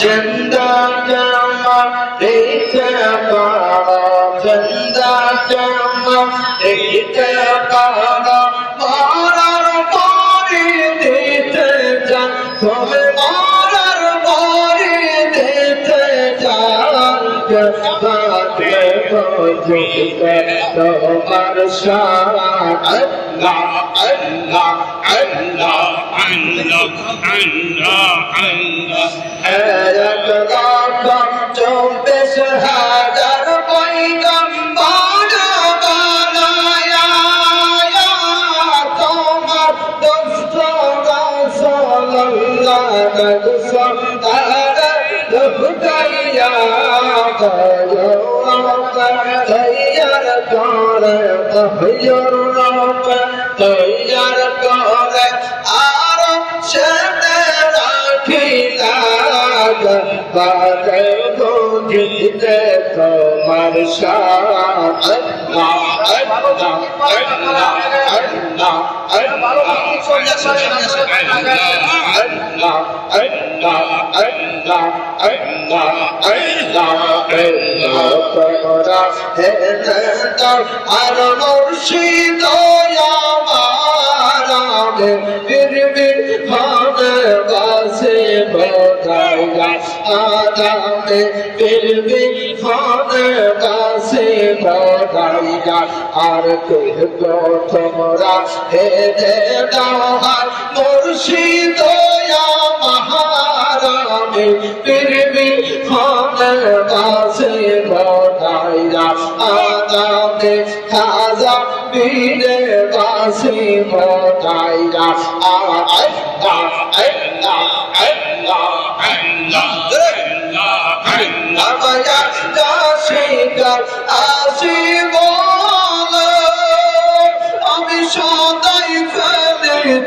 চন্দা জামা এইটা পাড়া চন্দা জামা এইটা পাড়া মারার পরে দিতে যান তবে মারার পরে দিতে যান জন্মাতে বজুতে তোমার সারা আল্লাহ আল্লাহ عندك عندك عندك حالك ضعفت بشهادة تغير طهير روقه হে দাও আর মুর্শিদ আমার বাজাতে ফিরবে, খোদার কাছে বড়াই গান। আর কেহ তোমরা হে দে দাহার মুর্শিদ মহারামে ফিরবে, খোদার কাছে বড়াই গান। আদাতে খাজা বীরের কাছে বড়াই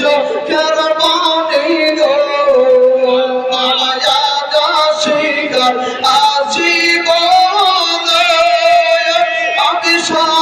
চোখের পানি গো আবায়া দাসিকার আসিব আমি সদাই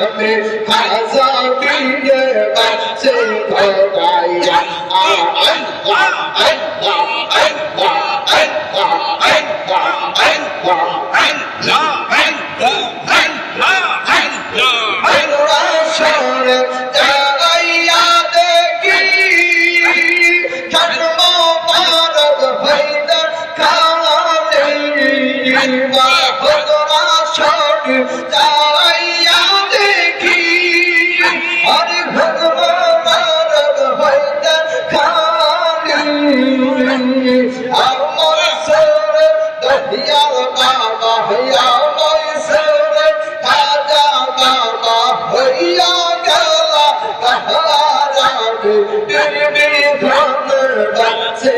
में आजादी के बच्चे भगाया अल्लाह अल्लाह अल्लाह अल्लाह अल्लाह अल्लाह अल्लाह Yeah.